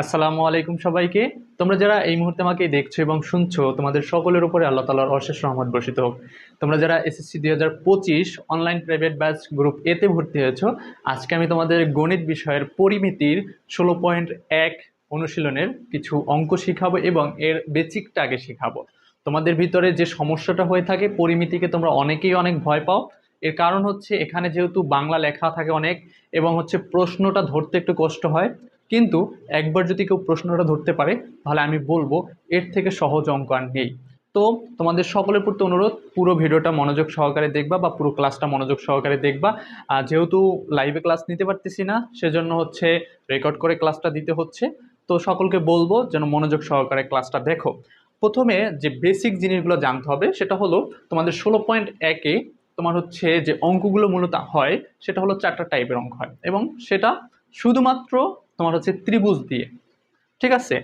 আসসালামু আলাইকুম সবাইকে। তোমরা যারা এই মুহূর্তে আমাকে দেখছ এবং শুনছো, তোমাদের সকলের উপরে আল্লাহ তালার অশেষ রহমত বর্ষিত হোক। তোমরা যারা এসএসসি দুই হাজার পঁচিশ অনলাইন প্রাইভেট ব্যাচ গ্রুপ এতে ভর্তি হয়েছো, আজকে আমি তোমাদের গণিত বিষয়ের পরিমিতির ষোলো পয়েন্ট এক অনুশীলনের কিছু অঙ্ক শিখাবো এবং এর বেসিকটা আগে শিখাবো। তোমাদের ভিতরে যে সমস্যাটা হয়ে থাকে, পরিমিতিকে তোমরা অনেকেই অনেক ভয় পাও। এর কারণ হচ্ছে, এখানে যেহেতু বাংলা লেখা থাকে অনেক এবং হচ্ছে প্রশ্নটা ধরতে একটু কষ্ট হয় কিন্তু একবার যদি কেউ প্রশ্নটা ধরতে পারে, তাহলে আমি বলব এর থেকে সহজ অঙ্ক আর নেই। তো তোমাদের সকলের প্রতি অনুরোধ, পুরো ভিডিওটা মনোযোগ সহকারে দেখবা বা পুরো ক্লাসটা মনোযোগ সহকারে দেখবা। আর যেহেতু লাইভে ক্লাস নিতে পারতেছি না, সেজন্য হচ্ছে রেকর্ড করে ক্লাসটা দিতে হচ্ছে। তো সকলকে বলব যেন মনোযোগ সহকারে ক্লাসটা দেখো। প্রথমে যে বেসিক জিনিসগুলো জানতে হবে, সেটা হলো তোমাদের ষোলো পয়েন্ট একে তোমার হচ্ছে যে অঙ্কগুলো মূলত হয়, সেটা হলো চারটা টাইপের অঙ্ক হয়। এবং সেটা শুধুমাত্র তোমার হচ্ছে ত্রিভুজ দিয়ে, ঠিক আছে?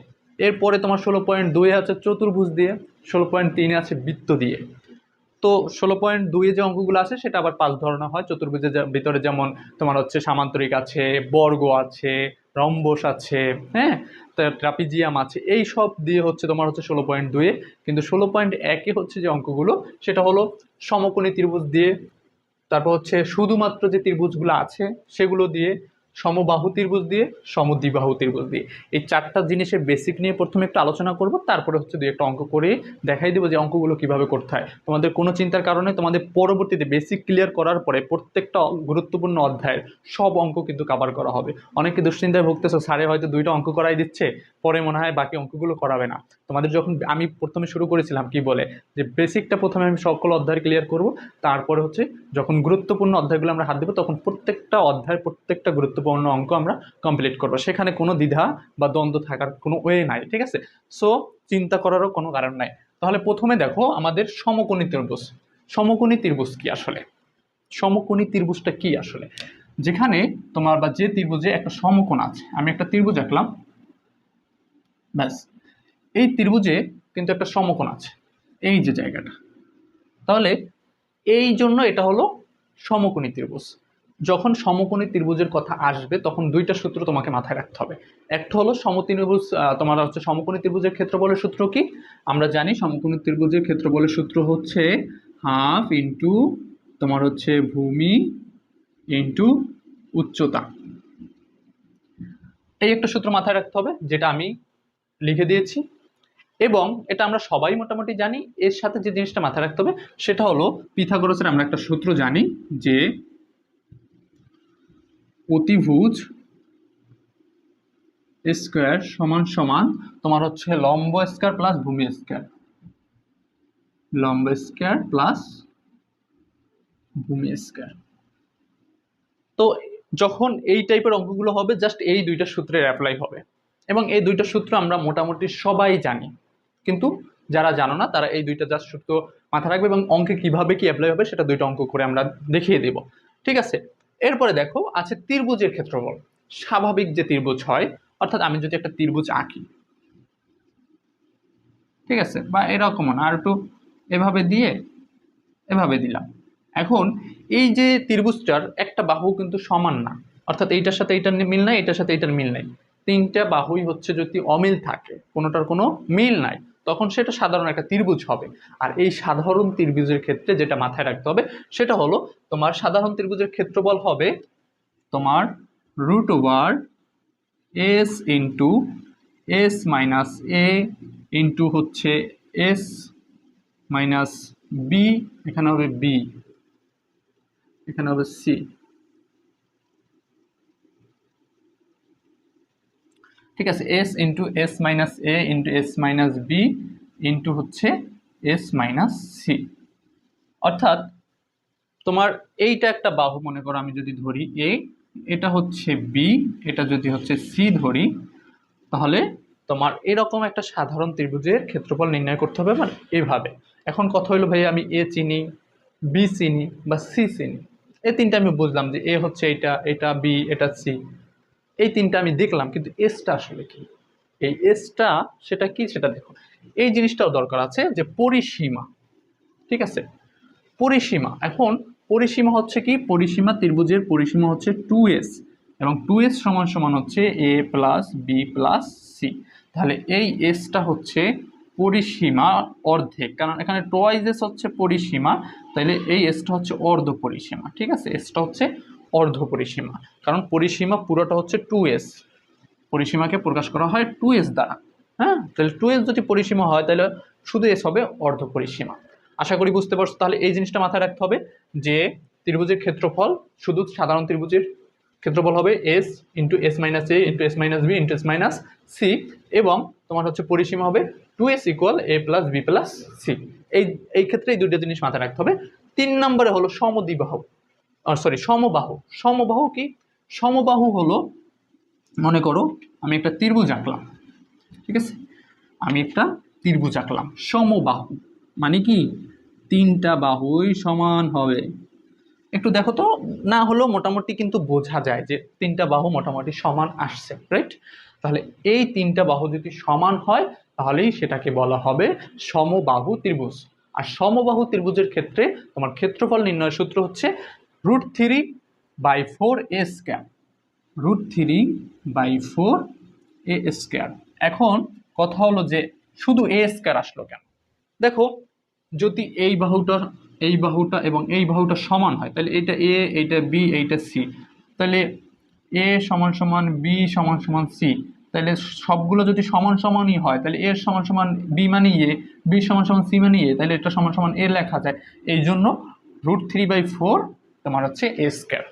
এরপরে তোমার ষোলো পয়েন্ট দুই আছে চতুর্ভুজ দিয়ে, ষোলো পয়েন্ট তিনে আছে বৃত্ত দিয়ে। তো ষোলো পয়েন্ট দুইয়ে যে অঙ্কগুলো আছে, সেটা আবার পাঁচ ধরনের হয়। চতুর্ভুজের ভিতরে যেমন তোমার হচ্ছে সামান্তরিক আছে, বর্গ আছে, রম্বস আছে হ্যাঁ? ট্রাপিজিয়াম আছে, এই সব দিয়ে হচ্ছে তোমার হচ্ছে ষোলো পয়েন্ট দুয়ে কিন্তু ষোলো পয়েন্ট একে হচ্ছে যে অঙ্কগুলো, সেটা হলো সমকোণী ত্রিভুজ দিয়ে, তারপর হচ্ছে শুধুমাত্র যে ত্রিভুজগুলো আছে, সেগুলো দিয়ে সমবাহু ত্রিভুজ দিয়ে, সমদ্বিবাহু ত্রিভুজ দিয়ে। এই চারটা জিনিসের বেসিক নিয়ে প্রথমে একটু আলোচনা করব, তারপরে হচ্ছে দুই একটা অঙ্ক করে দেখাই দেবো যে অঙ্কগুলো কীভাবে করতে হয়। তোমাদের কোনো চিন্তার কারণে তোমাদের পরবর্তীতে বেসিক ক্লিয়ার করার পরে প্রত্যেকটা গুরুত্বপূর্ণ অধ্যায়ের সব অঙ্ক কিন্তু কাভার করা হবে। অনেকে দুশ্চিন্তায় ভুগতেছো, স্যারে হয়তো দুইটা অঙ্ক করাই দিচ্ছে, পরে মনে হয় বাকি অঙ্কগুলো করাবে না। তোমাদের যখন আমি প্রথমে শুরু করেছিলাম কি বলে, যে বেসিকটা প্রথমে আমি সকল অধ্যায় ক্লিয়ার করব, তারপরে হচ্ছে যখন গুরুত্বপূর্ণ অধ্যায়গুলো আমরা হাত দেবো, তখন প্রত্যেকটা অধ্যায়ের প্রত্যেকটা গুরুত্বপূর্ণ অঙ্ক আমরা কমপ্লিট করব। সেখানে কোনো দ্বিধা বা দ্বন্দ্ব থাকার কোনো ওয়ে নাই, ঠিক আছে? সো চিন্তা করারও কোনো কারণ নাই। তাহলে প্রথমে দেখো আমাদের সমকোণী ত্রিভুজ। সমকোণী ত্রিভুজ কি আসলে? সমকোণী ত্রিভুজটা কি আসলে? যেখানে তোমার বা যে ত্রিভুজে একটা সমকোণ আছে, আমি একটা ত্রিভুজ আঁকলাম। ব্যাস। এই ত্রিভুজে কিন্তু একটা সমকোণ আছে, এই যে জায়গাটা। তাহলে এই জন্য এটা হলো সমকোণী ত্রিভুজ। যখন সমকোণী ত্রিভুজের কথা আসবে, তখন দুইটা সূত্র তোমাকে মাথায় রাখতে হবে। একটা হলো সমত্রিভুজ তোমার হচ্ছে সমকোণী ত্রিভুজের ক্ষেত্রফলের সূত্র কি? আমরা জানি সমকোণী ত্রিভুজের ক্ষেত্রফলের সূত্র হচ্ছে হাফ ইন্টু তোমার হচ্ছে ভূমি ইন্টু উচ্চতা। এই একটা সূত্র মাথায় রাখতে হবে, যেটা আমি লিখে দিয়েছি। এবং এটা আমরা সবাই মোটামুটি জানি, এর সাথে যে জিনিসটা মাথায় রাখতে হবে, সেটা হলো পিথাগোরাসের আমরা একটা সূত্র জানি যে অতিভুজ স্কোয়ার সমান সমান তোমার হচ্ছে লম্ব স্কোয়ার প্লাস ভূমি স্কোয়ার। লম্ব স্কোয়ার প্লাস ভূমি স্কোয়ার। তো যখন এই টাইপের অঙ্কগুলো হবে জাস্ট এই দুইটা সূত্রের অ্যাপ্লাই হবে। এবং এই দুইটা সূত্র আমরা মোটামুটি সবাই জানি। কিন্তু যারা জানো না, তারা এই দুইটা জাস্ট সূত্র মাথায় রাখবে এবং অঙ্কে কীভাবে কি অ্যাপ্লাই হবে, সেটা দুইটা অঙ্ক করে আমরা দেখিয়ে দেব। ঠিক আছে? এরপরে দেখো আছে ত্রিভুজের ক্ষেত্রফল। স্বাভাবিক যে ত্রিভুজ হয়, অর্থাৎ আমি যদি একটা ত্রিভুজ আঁকি, ঠিক আছে? বা এরকম আর একটু এভাবে দিয়ে এভাবে দিলাম। এখন এই যে ত্রিভুজটার একটা বাহু কিন্তু সমান না, অর্থাৎ এইটার সাথে এইটার মিল নাই, এটার সাথে এইটার মিল নাই। তিনটা বাহুই হচ্ছে যদি অমিল থাকে, কোনোটার কোনো মিল নাই। তখন সেটা সাধারণ একটা ত্রিভুজ হবে। আর এই সাধারণ ত্রিভুজের ক্ষেত্রে যেটা মাথায় রাখতে হবে, সেটা হলো তোমার সাধারণ ত্রিভুজের ক্ষেত্রফল হবে তোমার root over S into S minus A into হচ্ছে এস মাইনাস বি এখানে হবে বি এখানে হবে সি ঠিক আছে S into S minus A into S minus B into হচ্ছে এস মাইনাস সি অর্থাৎ তোমার এইটা একটা বাহু মনে করো আমি যদি ধরি এ এটা হচ্ছে বি এটা যদি হচ্ছে সি ধরি, তাহলে তোমার এরকম একটা সাধারণ ত্রিভুজের ক্ষেত্রফল নির্ণয় করতে হবে মানে এভাবে। এখন কথা হলো ভাই আমি এ চিনি বি চিনি বা সি চিনি। এই তিনটা আমি বুঝলাম যে এ হচ্ছে এটা এটা বি এটা সি এই তিনটা আমি দেখলাম, কিন্তু এসটা আসলে কি? এই এসটা সেটা কি? সেটা দেখো এই জিনিসটাও দরকার আছে যে পরিসীমা, ঠিক আছে? পরিসীমা, এখন পরিসীমা হচ্ছে কি? পরিসীমা ত্রিভুজের পরিসীমা হচ্ছে টু এস এবং টু এস সমান সমান হচ্ছে A plus B plus C তাহলে এই এসটা হচ্ছে পরিসীমা অর্ধেক, কারণ এখানে টোয়াইজ এস হচ্ছে পরিসীমা তাহলে এই এসটা হচ্ছে অর্ধ পরিসীমা, ঠিক আছে? এসটা হচ্ছে অর্ধ পরিসীমা কারণ পরিসীমা পুরোটা হচ্ছে টু এস পরিসীমাকে প্রকাশ করা হয় টু এস দ্বারা। হ্যাঁ? তাহলে টু এস যদি পরিসীমা হয়, তাহলে শুধু এস হবে অর্ধ পরিসীমা আশা করি বুঝতে পারছ, তাহলে এই জিনিসটা মাথায় রাখতে হবে যে ত্রিভুজের ক্ষেত্রফল শুধু সাধারণ ত্রিভুজের ক্ষেত্রফল হবে S into S minus A into S minus B into S minus C এবং তোমার হচ্ছে পরিসীমা হবে two S equal A plus B plus C এই এই ক্ষেত্রে এই দুটো জিনিস মাথায় রাখতে হবে। তিন নম্বরে হলো সমদ্বিবাহু সরি সমবাহু। সমবাহু কি? সমবাহু হলো, মনে করো, আমি একটা ত্রিভুজ আঁকলাম। ঠিক আছে? আমি একটা ত্রিভুজ আঁকলাম। সমবাহু। মানে কি? তিনটা বাহুই সমান হবে। একটু দেখো তো, না হলেও মোটামুটি কিন্তু বোঝা যায় যে তিনটা বাহু মোটামুটি সমান আসছে রাইট তাহলে এই তিনটা বাহু যদি সমান হয়, তাহলেই সেটাকে বলা হবে সমবাহু ত্রিভুজ। আর সমবাহু ত্রিভুজের ক্ষেত্রে তোমার ক্ষেত্রফল নির্ণয় সূত্র হচ্ছে root three by four A square root three by four A square এখন কথা হলো যে শুধু এ স্কোয়ার আসলো কেন? দেখো, যদি এই বাহুটা এই বাহুটা এবং এই বাহুটা সমান হয়, তাহলে এটা এ এইটা বি এইটা সি তাহলে এ সমান সমান বি সমান সমান সি তাহলে সবগুলো যদি সমান সমানই হয়, তাহলে এর সমান সমান বি মানে এ বি সমান সমান সি মানে এ তাহলে এটা সমান সমান এ লেখা যায়। এই জন্য রুট থ্রি বাই ফোর তোমার হচ্ছে এ স্কোয়ার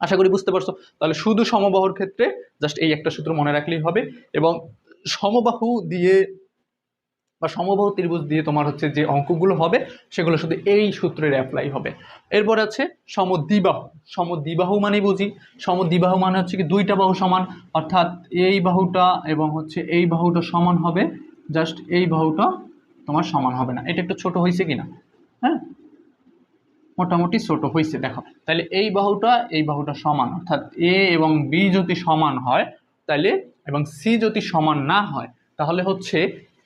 আশা করি বুঝতে পারছ। তাহলে শুধু সমবাহুর ক্ষেত্রে জাস্ট এই একটা সূত্র মনে রাখলেই হবে এবং সমবাহু দিয়ে বা সমবাহু ত্রিভুজ দিয়ে তোমার হচ্ছে যে অঙ্কগুলো হবে, সেগুলো শুধু এই সূত্রের অ্যাপ্লাই হবে। এরপর আছে সমদ্বিবাহু। সমদ্বিবাহু মানে বুঝি। সমদ্বিবাহু মানে হচ্ছে কি দুইটা বাহু সমান, অর্থাৎ এই বাহুটা এবং হচ্ছে এই বাহুটা সমান হবে জাস্ট এই বাহুটা তোমার সমান হবে না। এটা একটু ছোট হয়েছে কিনা? হ্যাঁ? মোটামুটি ছোট হয়েছে দেখো। তাহলে এই বাহুটা এই বাহুটা সমান, অর্থাৎ এ এবং বি যদি সমান হয় তাহলে এবং সি যদি সমান না হয়, তাহলে হচ্ছে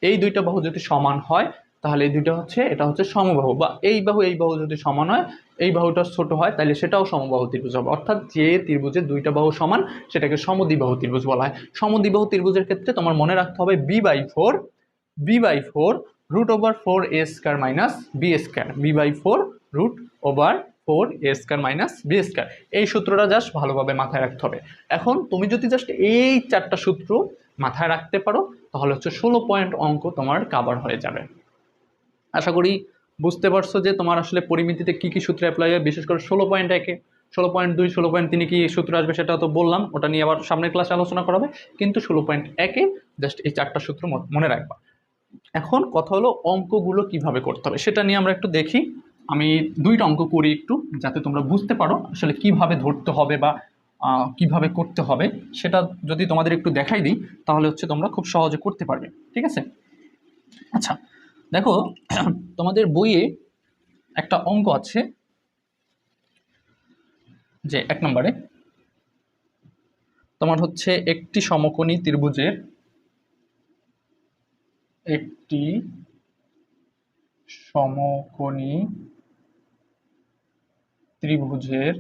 এই দুইটা বাহু যদি সমান হয়, তাহলে এই দুইটা হচ্ছে, এটা হচ্ছে সমবাহু। বা এই বাহু এই বাহু যদি সমান হয়, এই বাহুটা ছোট হয় তাহলে সেটাও সমবাহু ত্রিভুজ হবে। অর্থাৎ যে ত্রিভুজে দুইটা বাহু সমান, সেটাকে সমদ্বিবাহু ত্রিভুজ বলা হয়। সমদ্বিবাহু ত্রিভুজের ক্ষেত্রে তোমার মনে রাখতে হবে B by four, B by four, root over four A square minus B square, B by four, root over four A square minus B square এই সূত্রটা জাস্ট ভালোভাবে মাথায় রাখতে হবে। এখন তুমি যদি জাস্ট এই চারটা সূত্র মাথায় রাখতে পারো, তাহলে হচ্ছে ষোলো পয়েন্ট অঙ্ক তোমার কাভার হয়ে যাবে। আশা করি বুঝতে পারছ যে তোমার আসলে পরিমিতিতে কী কী সূত্র অ্যাপ্লাই হয়, বিশেষ করে ষোলো পয়েন্ট একে। ষোলো পয়েন্ট দুই, ষোলো পয়েন্ট তিনে কি সূত্র আসবে সেটা তো বললাম, ওটা নিয়ে আবার সামনের ক্লাসে আলোচনা করা হবে। কিন্তু ষোলো পয়েন্ট একে জাস্ট এই চারটা সূত্র মনে রাখবা। এখন কথা হলো অঙ্কগুলো কীভাবে করতে হবে, সেটা নিয়ে আমরা একটু দেখি। আমি দুইটা অঙ্ক করি একটু, যাতে তোমরা বুঝতে পারো আসলে কীভাবে ধরতে হবে বা কীভাবে করতে হবে। সেটা যদি তোমাদের একটু দেখাই দিই, তাহলে হচ্ছে তোমরা খুব সহজে করতে পারবে, ঠিক আছে? আচ্ছা দেখো, তোমাদের বইয়ে একটা অঙ্ক আছে, যে এক নম্বরে, তোমার হচ্ছে একটি সমকোণী ত্রিভুজের একটি সমকোণী ত্রিভুজের,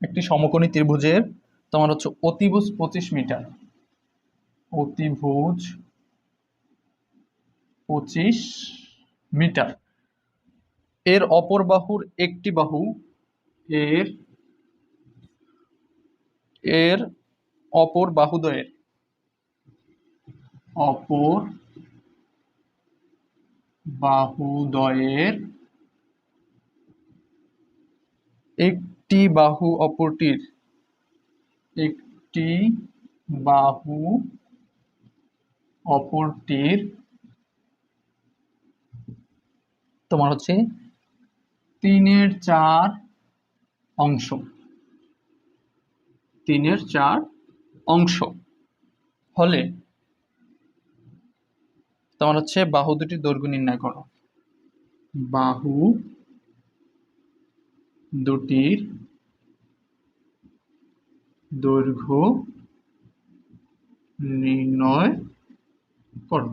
একটি সমকোণী ত্রিভুজের তোমার হচ্ছে অতিভুজ পঁচিশ মিটার। অতিভুজ পঁচিশ মিটার। এর অপর বাহুর একটি বাহু, এর এর অপর বাহুদ্বয়ের। অপর বাহুদ্বয়ের একটি বাহু অপরটির। একটি বাহু অপরটির। তোমার হচ্ছে তিনের চার অংশ। তিনের চার অংশ। হলে তোমার হচ্ছে বাহু দুটির দৈর্ঘ্য নির্ণয় করো। বাহু দুটির দৈর্ঘ্য নির্ণয় করো।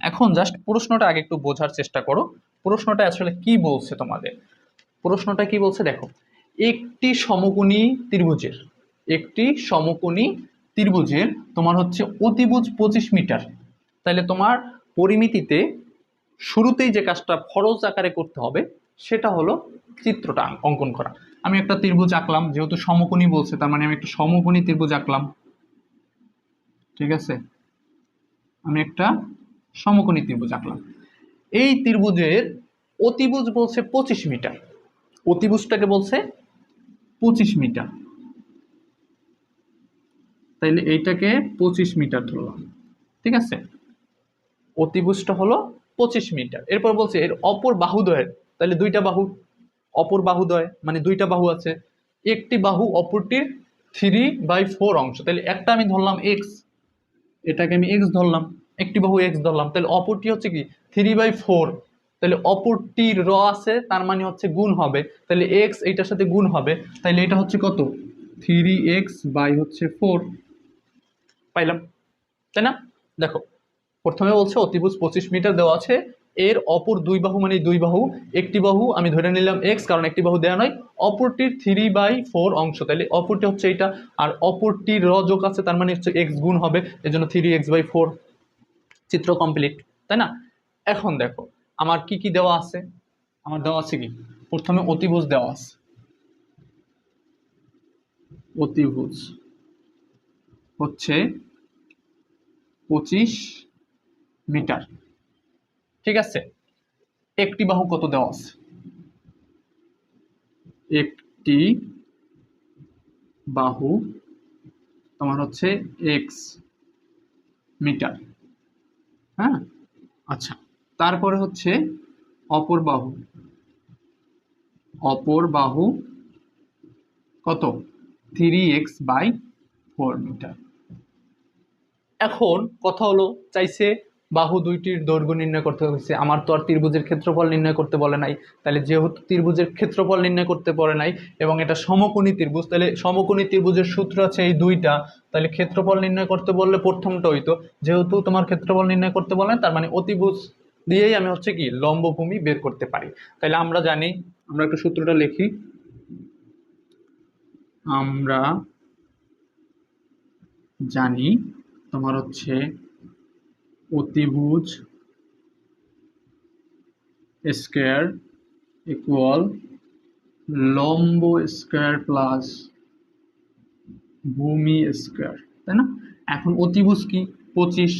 এখন জাস্ট প্রশ্নটা আগে একটু বোঝার চেষ্টা করো। প্রশ্নটা আসলে কি বলছে তোমাদের? প্রশ্নটা কি বলছে দেখো, একটি সমকোণী ত্রিভুজের, একটি সমকোণী ত্রিভুজের তোমার হচ্ছে অতিভুজ পঁচিশ মিটার। তাহলে তোমার পরিমিতিতে শুরুতেই যে কাজটা ফরজ আকারে করতে হবে, সেটা হলো চিত্রটা অঙ্কন করা। আমি একটা ত্রিভুজ আঁকলাম, যেহেতু সমকোণী বলছে, তার মানে আমি একটা সমকোণী ত্রিভুজ আঁকলাম। ঠিক আছে? আমি একটা সমকোণী ত্রিভুজ আঁকলাম। এই ত্রিভুজের অতিভুজ বলছে পঁচিশ মিটার। অতিভুজটাকে বলছে পঁচিশ মিটার। তাইলে এইটাকে পঁচিশ মিটার ধরলাম। ঠিক আছে? অতিভুজটা হলো পঁচিশ মিটার। এরপর বলছে এর অপর বাহুদয়ের তাহলে দুইটা বাহু অপর বাহুদয় মানে দুইটা বাহু আছে। একটি বাহু অপরটির থ্রি বাই ফোর অংশ। তাহলে একটা আমি ধরলাম এক্স এটাকে আমি এক্স ধরলাম, একটি বাহু এক্স ধরলাম। তাহলে অপরটি হচ্ছে কি? থ্রি বাই ফোর তাহলে অপরটির র আছে, তার মানে হচ্ছে গুণ হবে। তাহলে এক্স এইটার সাথে গুণ হবে। তাহলে এটা হচ্ছে কত? থ্রি এক্স বাই হচ্ছে ফোর পাইলাম। তাই না? দেখো, প্রথমে বলছে অতিভুজ পঁচিশ মিটার দেওয়া আছে। এর অপর দুই বাহু মানে দুই বাহু, একটি বাহু আমি ধরে নিলাম এক্স কারণ একটি বাহু দেওয়া নয়, অপরটির থ্রি বাই ফোর অংশ। তাহলে অপরটি হচ্ছে এটা আর অপরটির র যোগ আছে, তার মানে হচ্ছে এক্স গুণ হবে, এজন্য থ্রি এক্স বাই ফোর চিত্র কমপ্লিট তাই না? এখন দেখো, আমার কি কি দেওয়া আছে? আমার দেওয়া আছে কি? প্রথমে অতিভুজ দেওয়া আছে। অতিভুজ হচ্ছে পঁচিশ মিটার। ঠিক আছে? একটি বাহু কত দেওয়া আছে? একটি বাহু তোমার হচ্ছে এক্স মিটার। হ্যাঁ? আচ্ছা তারপরে হচ্ছে অপর বাহু। অপর বাহু কত? Three X by four metre. এখন কথা হলো, চাইছে বাহু দুইটির দৈর্ঘ্য নির্ণয় করতে হয়েছে। আমার তো আর ত্রিভুজের ক্ষেত্রফল নির্ণয় করতে বলে নাই। তাহলে যেহেতু ত্রিভুজের ক্ষেত্রফল নির্ণয় করতে বলে নাই এবং এটা সমকোণী ত্রিভুজ, তাহলে সমকোণী ত্রিভুজের সূত্র আছে এই দুইটা। তাহলে ক্ষেত্রফল নির্ণয় করতে বললে প্রথমটা হইতো যেহেতু তোমার ক্ষেত্রফল নির্ণয় করতে বলে তার মানে অতিভুজ দিয়েই আমি হচ্ছে কি লম্বভূমি বের করতে পারি। তাহলে আমরা জানি, আমরা একটু সূত্রটা লিখি। আমরা জানি তোমার হচ্ছে অতিভুজ স্কোয়ার ইকুয়াল লম্ব স্কোয়ার প্লাস ভূমি স্কোয়ার, তাই না? এখন অতিভুজ কি? পঁচিশ।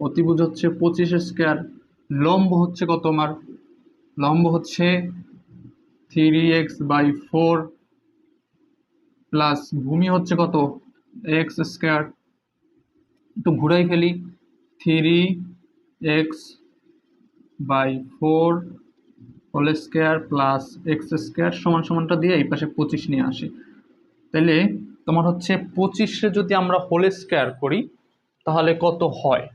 অতিভুজ হচ্ছে পঁচিশ স্কোয়ার, লম্ব হচ্ছে কত আমার? লম্ব হচ্ছে three X by four plus ভূমি হচ্ছে কত? X square. একটু ঘুরাই ফেলি। Three X by four whole square plus X square সমান সমানটা দিয়ে এই পাশে পঁচিশ নিয়ে আসি। তাহলে তোমার হচ্ছে পঁচিশে যদি আমরা হোল স্কোয়ার করি, তাহলে কত হয়?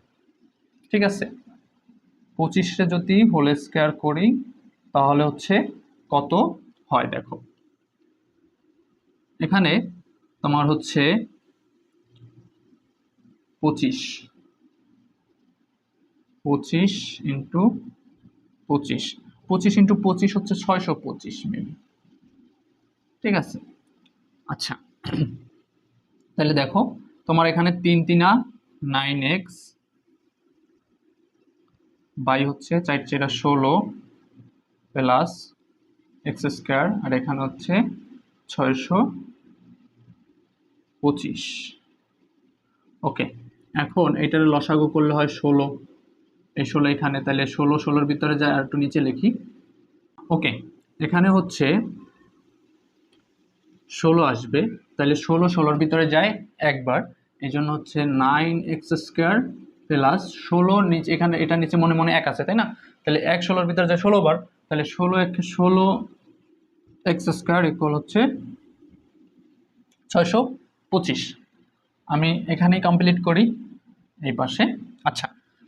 ঠিক আছে? পঁচিশে যদি হোল স্কোয়ার করি, তাহলে হচ্ছে কত হয় দেখো? এখানে তোমার হচ্ছে পঁচিশ। পঁচিশ ইন্টু পঁচিশ। পঁচিশ ইন্টু পঁচিশ হচ্ছে ছয়শো পঁচিশ মিলি ঠিক আছে? আচ্ছা। তাহলে দেখো, তোমার এখানে তিন তিনা নাইন এক্স বাই হচ্ছে চার চেরা ষোলো প্লাস এক্স স্কোয়ার, আর এখানে হচ্ছে ছয়শো পঁচিশ। ওকে, এখন এটার লসাগু করলে হয় ষোলো। এই ষোলো এখানে, তাহলে ষোলো, ষোলোর ভিতরে আর একটু নিচে লিখি। ওকে, এখানে হচ্ছে ষোলো আসবে। তাহলে ষোলো, ষোলোর ভিতরে যায় একবার। এই জন্য হচ্ছে নাইন এক্স স্কোয়ার প্লাস ষোলো নিচে এখানে এটা নিচে মনে মনে এক আছে, তাই না? তাহলে এক ষোলোর ভিতরে যায় ষোলো বার। তাহলে ষোলো এক ষোলো এক্স স্কোয়ার ইকুয়াল হচ্ছে ছয়শো পঁচিশ। আমি এখানেই কমপ্লিট করি, এই পাশে। আচ্ছা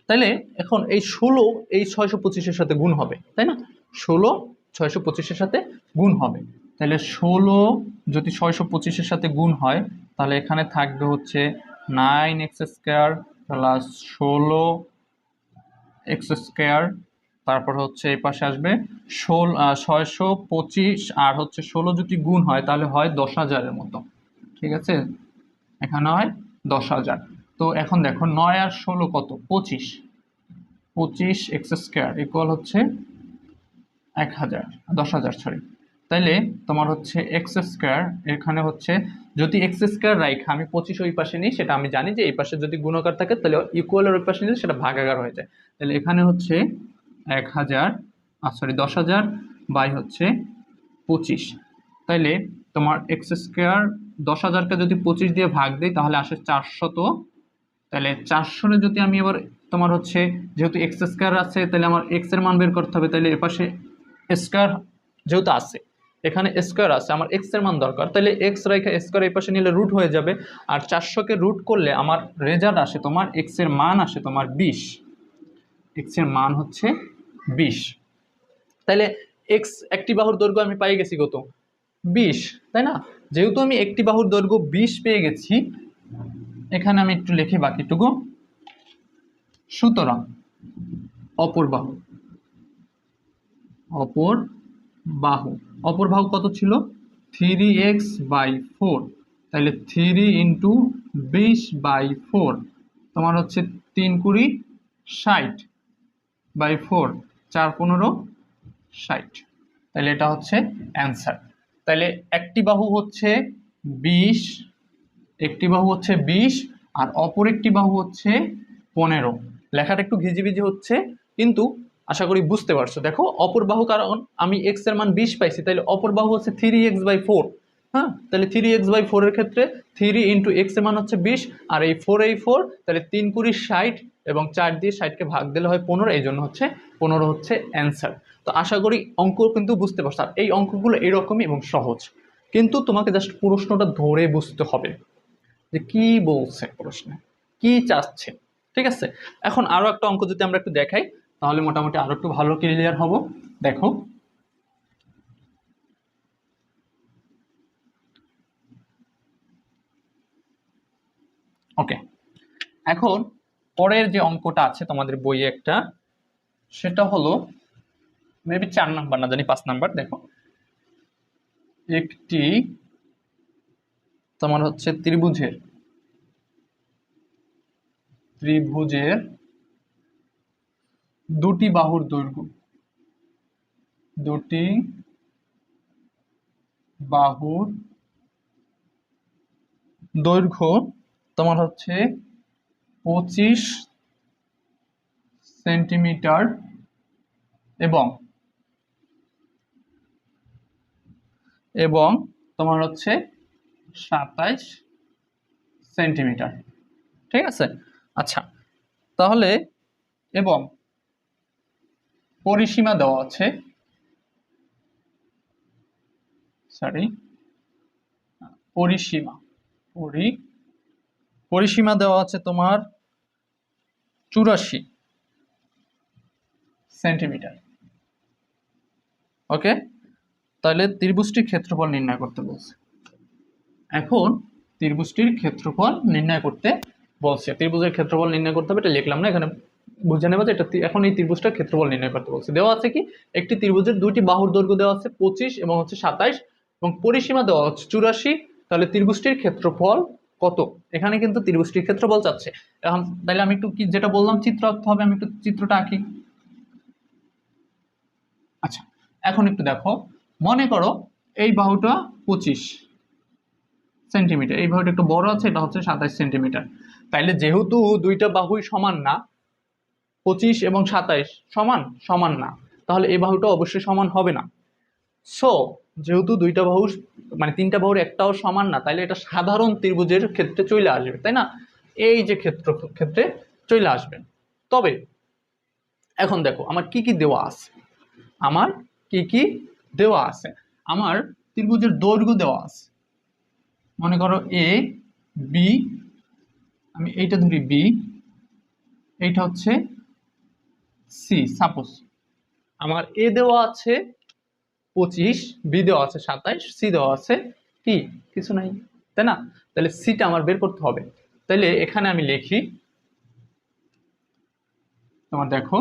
তাহলে এখন এই ষোলো, এই ছয়শো পঁচিশের সাথে গুণ হবে, তাই না? ষোলো, ছয়শো পঁচিশের সাথে গুণ হবে। তাহলে ষোলো যদি ছয়শো পঁচিশের সাথে গুণ হয়, তাহলে এখানে থাকবে হচ্ছে নাইন এক্স স্কোয়ার প্লাস ষোলো এক্স স্কোয়ার, তারপর হচ্ছে এই পাশে আসবে ষোল ছয়শো পঁচিশ, আর হচ্ছে ষোলো যদি গুণ হয়, তাহলে হয় দশ হাজারের মতো। ঠিক আছে? এখানে হয় দশ হাজার। তো এখন দেখো নয় আর ষোলো কত? পঁচিশ। পঁচিশ এক্স স্কোয়ার ইকুয়াল হচ্ছে এক হাজার, দশ হাজার সরি তাইলে তোমার হচ্ছে এক্স স্কোয়ার, এখানে হচ্ছে যদি এক্স স্কোয়ার রাইখা, আমি পঁচিশ ওই পাশে নিই, সেটা আমি জানি যে এই পাশে যদি গুণকার থাকে, তাহলে ইকুয়ালের ওই পাশে নিলে সেটা ভাগাগার হয়ে যায়। তাহলে এখানে হচ্ছে এক হাজার সরি দশ হাজার বাই হচ্ছে পঁচিশ। তাইলে তোমার এক্স স্কোয়ার দশ হাজারকে যদি পঁচিশ দিয়ে ভাগ দিই, তাহলে আসে চারশত তাহলে চারশোরে যদি আমি এবার তোমার হচ্ছে যেহেতু এক্স স্কোয়ার আছে, তাহলে আমার এক্সের মান বের করতে হবে, তাহলে এপাশে স্কোয়ার যেহেতু আছে, এখানে স্কোয়ার আছে, আমার এক্সের মান দরকার, তাহলে এক্স রেখে স্কোয়ার এই পাশে নিলে রুট হয়ে যাবে, আর চারশোকে রুট করলে আমার রেজাল্ট আসে তোমার এক্সের মান আসে তোমার বিশ এক্সের মান হচ্ছে বিশ, তাহলে এক্স একটি বাহুর দৈর্ঘ্য আমি পাই গেছি কত? বিশ, তাই না? যেহেতু আমি একটি বাহুর দৈর্ঘ্য বিশ পেয়ে গেছি এখানে আমি একটু লিখি বাকিটুকু। সুতরাং অপর বাহু অপর বাহু অপর বাহু কত ছিল? থ্রি এক্স বাই ফোর তাহলে থ্রি ইন্টু বিশ বাই ফোর তোমার হচ্ছে তিন কুড়ি ষাট বাই ফোর চার পনেরো ষাট। তাহলে এটা হচ্ছে অ্যান্সার তাহলে একটি বাহু হচ্ছে বিশ একটি বাহু হচ্ছে বিশ আর অপর একটি বাহু হচ্ছে পনেরো। লেখাটা একটু ঘিজিবিজি হচ্ছে, কিন্তু আশা করি বুঝতে পারছ। দেখো, অপর বাহু, কারণ আমি এক্সের মান বিশ পাইছি তাহলে অপর বাহু হচ্ছে থ্রি এক্স বাই ফোর হ্যাঁ? তাহলে থ্রি এক্স বাই ফোরের ক্ষেত্রে থ্রি ইন্টু এক্সের মান হচ্ছে বিশ, আর এই ফোর এই ফোর তাহলে তিন কুড়ি ষাট এবং চার দিয়ে ষাটকে ভাগ দিলে হয় পনেরো এই জন্য হচ্ছে পনেরো হচ্ছে অ্যান্সার তো আশা করি অঙ্ক কিন্তু বুঝতে পারছ, আর এই অঙ্কগুলো এরকমই এবং সহজ। কিন্তু তোমাকে জাস্ট প্রশ্নটা ধরে বুঝতে হবে। যে কি বলছে প্রশ্নে? কি চাচ্ছে ঠিক আছে? এখন আরও একটা অঙ্ক যদি আমরা একটু দেখাই, তাহলে মোটামুটি আরও একটু ভালো ক্লিয়ার হব। দেখো। ওকে এখন পরের যে অঙ্কটা আছে তোমাদের বইয়ে একটা, সেটা হলো মেবি চার নাম্বার না জানি, পাঁচ নাম্বার, দেখো। একটি তোমার হচ্ছে ত্রিভুজের। ত্রিভুজের দুটি বাহুর দৈর্ঘ্য। দুটি বাহুর দৈর্ঘ্য তোমার হচ্ছে পঁচিশ সেন্টিমিটার এবং এবং তোমার হচ্ছে সাতাইশ সেন্টিমিটার। ঠিক আছে? আচ্ছা তাহলে এবং পরিসীমা দেওয়া আছে। সরি পরিসীমা, পরি, পরিসীমা দেওয়া আছে তোমার চুরাশি সেন্টিমিটার। ওকে তাহলে ত্রিভুজটির ক্ষেত্রফল নির্ণয় করতে বলছে। এখন ত্রিভুজটির ক্ষেত্রফল নির্ণয় করতে বলছে। ত্রিভুজের ক্ষেত্রফল নির্ণয় করতে হবে, এটা লিখলাম না, এখানে বুঝে নেবে এটা এখন এই ত্রিভুজটার ক্ষেত্রফল নির্ণয় করতে বলছে। দেওয়া আছে কি? একটি ত্রিভুজের দুইটি বাহুর দৈর্ঘ্য দেওয়া আছে, পঁচিশ এবং হচ্ছে সাতাইশ, এবং পরিসীমা দেওয়া হচ্ছে চুরাশি। তাহলে ত্রিভুজটির ক্ষেত্রফল কত? এখানে কিন্তু ত্রিভুজটির ক্ষেত্রফল চাচ্ছে। এখন তাহলে আমি একটু কি যেটা বললাম, চিত্র আঁকতে হবে, আমি একটু চিত্রটা আঁকি। আচ্ছা এখন একটু দেখো। মনে করো এই বাহুটা পঁচিশ সেন্টিমিটার। এই বাহুটা একটু বড় আছে, এটা হচ্ছে সাতাশ সেন্টিমিটার। তাইলে যেহেতু দুইটা বাহুই সমান না, পঁচিশ এবং সাতাইশ সমান সমান না, তাহলে এই বাহুটা অবশ্যই সমান হবে না। সো যেহেতু দুইটা বাহু মানে তিনটা বাহুর একটাও সমান না, তাইলে এটা সাধারণ ত্রিভুজের ক্ষেত্রে চলে আসবে, তাই না? এই যে ক্ষেত্র, ক্ষেত্রে চলে আসবে। তবে, এখন দেখো, আমার কি কি দেওয়া আছে? আমার কি কি দেওয়া আছে? আমার ত্রিভুজের দৈর্ঘ্য দেওয়া আছে। মনে করো এ বি আমি এইটা ধরি বি এইটা হচ্ছে সি সাপোজ আমার এ দেওয়া আছে পঁচিশ বি দেওয়া আছে সাতাইশ সি দেওয়া আছে কি কিছু নাই, তাই না? তাহলে সিটা আমার বের করতে হবে। তাহলে এখানে আমি লিখি, তোমার দেখো,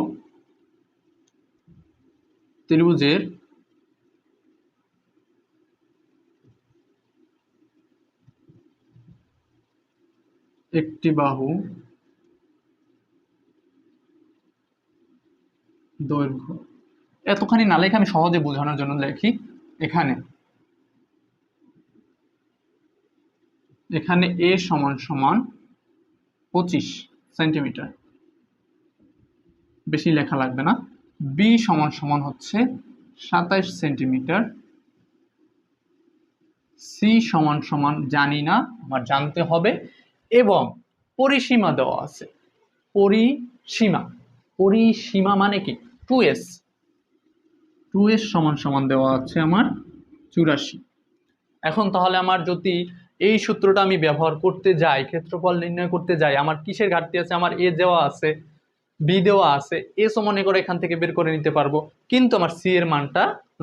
ত্রিভুজের একটি বাহু দৈর্ঘ্য। এতখানি না লেখে আমি সহজে বোঝানোর জন্য লিখি এখানে। এখানে এ সমান সমান পঁচিশ সেন্টিমিটার। বেশি লেখা লাগবে না। বি সমান সমান হচ্ছে সাতাইশ সেন্টিমিটার। সি সমান সমান জানি না, আমার জানতে হবে। এবং পরিসীমা দেওয়া আছে। পরিসীমা। পরিসীমা মানে কি? টু এস টু এস সমান সমান দেওয়া আছে আমার চুরাশি। এখন তাহলে আমার যদি এই সূত্রটা আমি ব্যবহার করতে যাই, ক্ষেত্রফল নির্ণয় করতে যাই, আমার কিসের ঘাটতি আছে? আমার এ দেওয়া আছে বি দেওয়া আছে এ সমানে করে এখান থেকে বের করে নিতে পারব, কিন্তু আমার সি এর মানটা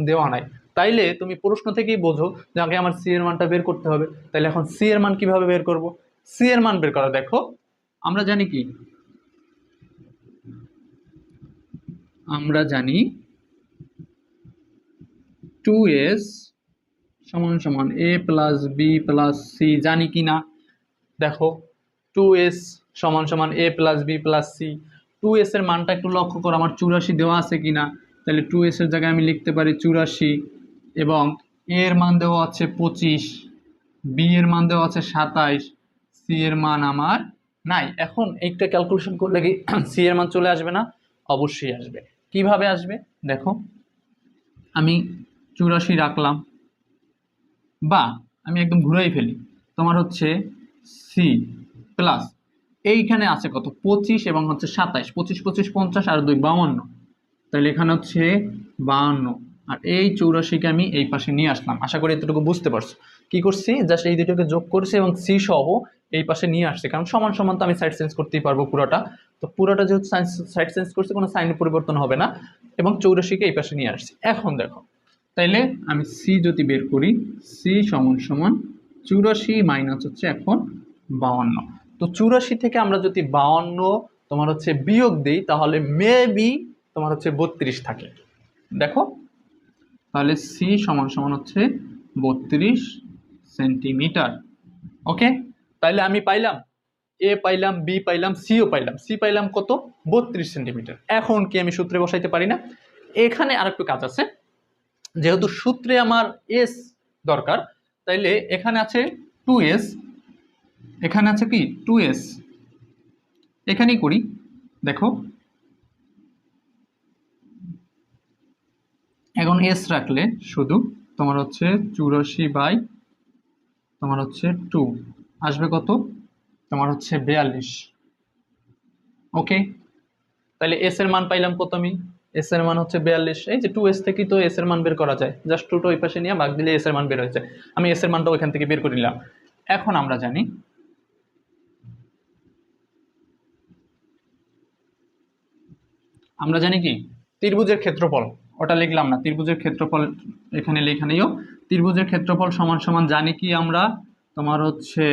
দেওয়া নাই। তাইলে তুমি প্রশ্ন থেকেই বোঝো যে আমার সি এর মানটা বের করতে হবে। তাইলে এখন সি এর মান কীভাবে বের করব? সি এর মান বের করা, দেখো। আমরা জানি কি? আমরা জানি টু এস সমান সমান A plus B plus C জানি কি না? দেখো টু এস সমান সমান A plus B plus C two S এর মানটা একটু লক্ষ্য করো, আমার চুরাশি দেওয়া আছে কি না? তাহলে টু এস এর জায়গায় আমি লিখতে পারি চুরাশি এবং এর মান দেওয়া আছে পঁচিশ বি এর মান দেওয়া আছে সাতাইশ সি এর মান আমার নাই। এখন একটা ক্যালকুলেশন করলে কি সি এর মান চলে আসবে না? অবশ্যই আসবে। কীভাবে আসবে? দেখো, আমি চুরাশি রাখলাম বা আমি একদম ঘুরাই ফেলি। তোমার হচ্ছে সি প্লাস এইখানে আছে কত? পঁচিশ এবং হচ্ছে সাতাইশ। পঁচিশ পঁচিশ, পঞ্চাশ আর দুই বাউান্ন। তাহলে এখানে হচ্ছে বাউান্ন। আর এই চৌরাশিকে আমি এই পাশে নিয়ে আসলাম। আশা করি এতটুকু বুঝতে পারছ। কি করছি? জাস্ট এই দুটোকে যোগ করছি এবং সি সহ এই পাশে নিয়ে আসছে। কারণ সমান সমান তো আমি সাইড চেঞ্জ করতেই পারব পুরোটা। তো পুরোটা যেহেতু সাইড চেঞ্জ করছে, কোনো সাইনের পরিবর্তন হবে না এবং চৌরাশিকে এই পাশে নিয়ে আসছি। এখন দেখো, তাইলে আমি সি যদি বের করি সি সমান সমান চুরাশি মাইনাস হচ্ছে এখন বাউান্ন তো চুরাশি থেকে আমরা যদি বাউান্ন তোমার হচ্ছে বিয়োগ দিই, তাহলে মেবি তোমার হচ্ছে বত্রিশ থাকে। দেখো, তাহলে সি সমান সমান হচ্ছে বত্রিশ সেন্টিমিটার ওকে তাইলে আমি পাইলাম এ পাইলাম বি পাইলাম সিও পাইলাম। সি পাইলাম কত? বত্রিশ সেন্টিমিটার এখন কি আমি সূত্রে বসাইতে পারি না? এখানে আরেকটু কাজ আছে। যেহেতু সূত্রে আমার এস দরকার, তাইলে এখানে আছে টু এস এখানে আছে কি? টু এস এখানেই করি। দেখো। এখন এস রাখলে শুধু তোমার হচ্ছে চুরাশি বাই তোমার হচ্ছে টু আসবে কত? তোমার হচ্ছে বিয়াল্লিশ। ওকে তাহলে এস এর মান পাইলাম কত আমি? এস এর মান হচ্ছে বিয়াল্লিশ। এই যে টু এস থেকে তো এস এর মান বের করা যায়। জাস্ট টুটো ওই পাশে নিয়ে ভাগ দিলে এস এর মান বের হয়েছে আমি এস এর মানটা ওইখান থেকে বের করে নিলাম। এখন আমরা জানি আমরা জানি কি? ত্রিভুজের ক্ষেত্রফল। ওটা লিখলাম না। ত্রিভুজের ক্ষেত্রফল এখানে লেখা নেইও ত্রিভুজের ক্ষেত্রফল সমান সমান জানি কি আমরা? তোমার হচ্ছে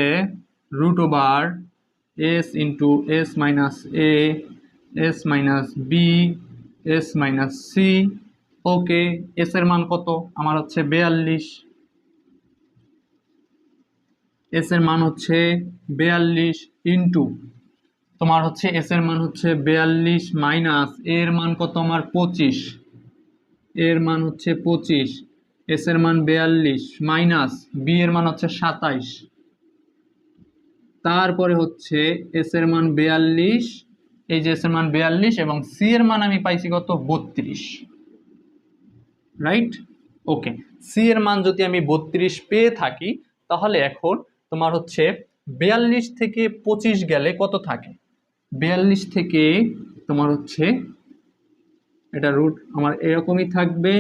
root over S into S minus A S minus B S minus C okay S এর মান কত? আমার হচ্ছে বেয়াল্লিশ। এস এর মান হচ্ছে বেয়াল্লিশ ইন্টু তোমার হচ্ছে এস এর মান হচ্ছে বেয়াল্লিশ মাইনাস এর মান কত? আমার পঁচিশ। এর মান হচ্ছে পঁচিশ। এস এর মান বেয়াল্লিশ, মাইনাস বি এর মান হচ্ছে সাতাইশ। তারপরে হচ্ছে এস এর মান বেয়াল্লিশ, এই যে এস এর মান বেয়াল্লিশ এবং সি এর মান আমি পাইছি কত? বত্রিশ। রাইট ওকে সি এর মান যদি আমি বত্রিশ পেয়ে থাকি, তাহলে এখন তোমার হচ্ছে বিয়াল্লিশ থেকে পঁচিশ গেলে কত থাকে? বিয়াল্লিশ থেকে তোমার হচ্ছে, এটা রুট আমার এরকমই থাকবে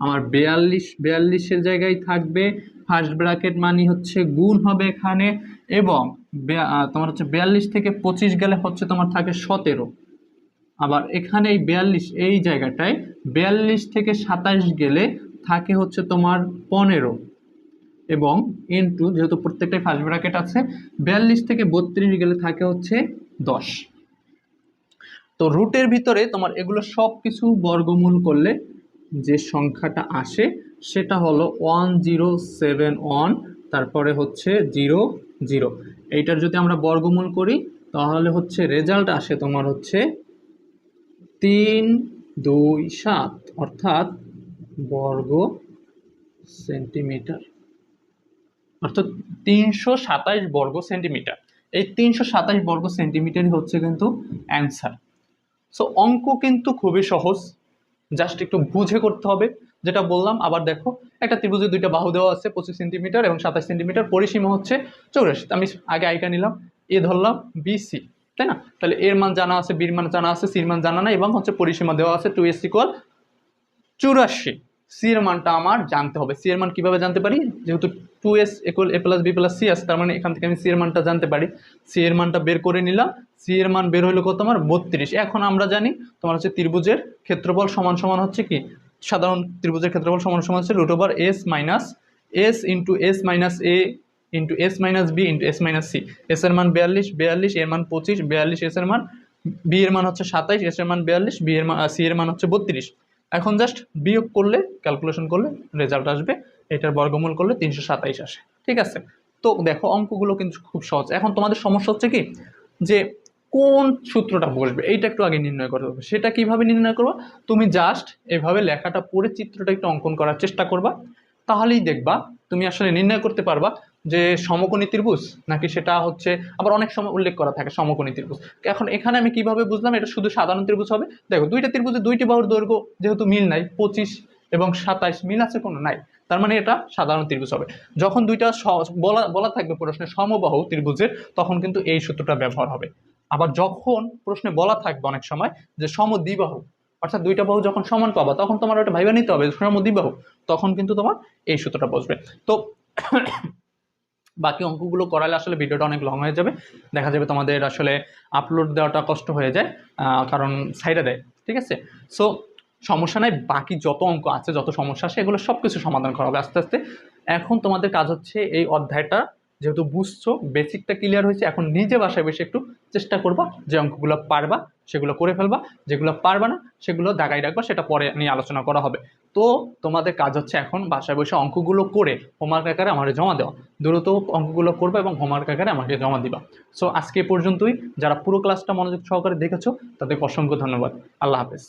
আমার বিয়াল্লিশ, বিয়াল্লিশের জায়গায় থাকবে। ফার্স্ট ব্র্যাকেট মানি হচ্ছে গুণ হবে এখানে এবং তোমার হচ্ছে বিয়াল্লিশ থেকে পঁচিশ গেলে হচ্ছে তোমার থাকে সতেরো। আবার এখানে এই বিয়াল্লিশ, এই জায়গাটায় বিয়াল্লিশ থেকে সাতাশ গেলে থাকে হচ্ছে তোমার পনেরো। এবং ইনটু যেহেতু প্রত্যেকটাই ফার্স্ট ব্র্যাকেট আছে, বিয়াল্লিশ থেকে বত্রিশ গেলে থাকে হচ্ছে দশ। তো রুটের ভিতরে তোমার এগুলো সব কিছু বর্গমূল করলে যে সংখ্যাটা আসে সেটা হলো ওয়ান জিরো সেভেন ওয়ান, তারপরে হচ্ছে জিরো জিরো। এইটার যদি আমরা বর্গমূল করি, তাহলে হচ্ছে রেজাল্ট আসে তোমার হচ্ছে তিন দুই সাত, অর্থাৎ বর্গ সেন্টিমিটার। অর্থাৎ তিনশো সাতাইশ বর্গ সেন্টিমিটার। এই তিনশো সাতাইশ বর্গ সেন্টিমিটারই হচ্ছে কিন্তু অ্যান্সার। সো অঙ্ক কিন্তু খুবই সহজ। জাস্ট একটু বুঝে করতে হবে। যেটা বললাম, আবার দেখো, একটা ত্রিভুজে দুইটা বাহু দেওয়া আছে, পঁচিশ সেন্টিমিটার এবং সাতাশ সেন্টিমিটার। পরিসীমা হচ্ছে চৌরাশি। আমি আগে আইকা নিলাম, এ ধরলাম বিসি তাই না? তাহলে এর মান জানা আছে, বির মান জানা আছে, সির মান জানা নাই, এবং হচ্ছে পরিসীমা দেওয়া আছে, টু এস ইকুয়াল চুরাশি। সি এর মানটা আমার জানতে হবে। সি এর মান কীভাবে জানতে পারি? যেহেতু two S equal A plus B plus C আছে, তার মানে এখান থেকে আমি সি এর মানটা জানতে পারি। সি এর মানটা বের করে নিলাম। সি এর মান বের হলো কত আমার? বত্রিশ। এখন আমরা জানি তোমার হচ্ছে ত্রিভুজের ক্ষেত্রফল সমান সমান হচ্ছে কি? সাধারণ ত্রিভুজের ক্ষেত্রফল সমান সমান হচ্ছে root over S minus S into S minus A into S minus B into S minus C S এর মান বিয়াল্লিশ বিয়াল্লিশ, এর মান পঁচিশ, বিয়াল্লিশ এস এর মান বি এর মান হচ্ছে সাতাইশ এস এর মান বিয়াল্লিশ বি এর মান সি এর মান হচ্ছে বত্রিশ। এখন জাস্ট বিয়োগ করলে ক্যালকুলেশন করলে রেজাল্ট আসবে, এটার বর্গমূল করলে তিনশো সাতাইশ আসে, ঠিক আছে? তো দেখো অঙ্কগুলো কিন্তু খুব সহজ। এখন তোমাদের সমস্যা হচ্ছে কি? যে কোন সূত্রটা বসবে, এইটা একটু আগে নির্ণয় করতে হবে সেটা কীভাবে নির্ণয় করবা? তুমি জাস্ট এভাবে লেখাটা পড়ে চিত্রটা একটু অঙ্কন করার চেষ্টা করবা, তাহলেই দেখবা তুমি আসলে নির্ণয় করতে পারবা যে সমকোণী ত্রিভুজ, নাকি সেটা হচ্ছে আবার অনেক সময় উল্লেখ করা থাকে সমকোণী ত্রিভুজ। এখন এখানে আমি কীভাবে বুঝলাম এটা শুধু সাধারণ ত্রিভুজ হবে? দেখো, দুইটা ত্রিভুজে দুইটি বাহুর দৈর্ঘ্য যেহেতু মিল নাই, পঁচিশ এবং সাতাইশ মিল আছে কোনো? নাই। তার মানে এটা সাধারণ ত্রিভুজ হবে। যখন দুইটা বলা বলা থাকবে প্রশ্নে সমবাহু ত্রিভুজের, তখন কিন্তু এই সূত্রটা ব্যবহার হবে। আবার যখন প্রশ্নে বলা থাকবে অনেক সময় যে সমদ্বিবাহু, অর্থাৎ দুইটা বাহু যখন সমান পাবা, তখন তোমার ওটা ভাইবা নিতে হবে, সমদ্বিবাহু, তখন কিন্তু তোমার এই সূত্রটা বসবে। তো বাকি অঙ্কগুলো করালে আসলে ভিডিওটা অনেক লং হয়ে যাবে। দেখা যাবে তোমাদের আসলে আপলোড দেওয়াটা কষ্ট হয়ে যায় কারণ সাইডে দেয়, ঠিক আছে? সো সমস্যা নাই, বাকি যত অঙ্ক আছে, যত সমস্যা আছে, এগুলো সব কিছু সমাধান করা হবে আস্তে আস্তে। এখন তোমাদের কাজ হচ্ছে এই অধ্যায়টা যেহেতু বুঝছ বেসিকটা ক্লিয়ার হয়েছে, এখন নিজে বাসায় বসে একটু চেষ্টা করবা যে অঙ্কগুলো পারবা, সেগুলো করে ফেলবা, যেগুলো পারবা না, সেগুলো দাগাই রাখবা, সেটা পরে নিয়ে আলোচনা করা হবে। তো তোমাদের কাজ হচ্ছে এখন বাসায় বসে অঙ্কগুলো করে হোমওয়ার্ক আকারে আমাকে জমা দেওয়া। দ্রুত অঙ্কগুলো করবে এবং হোমওয়ার্ক আকারে আমাকে জমা দিবা। সো আজকে পর্যন্তই। যারা পুরো ক্লাসটা মনোযোগ সহকারে দেখেছ, তাদেরকে অসংখ্য ধন্যবাদ। আল্লাহ হাফেজ।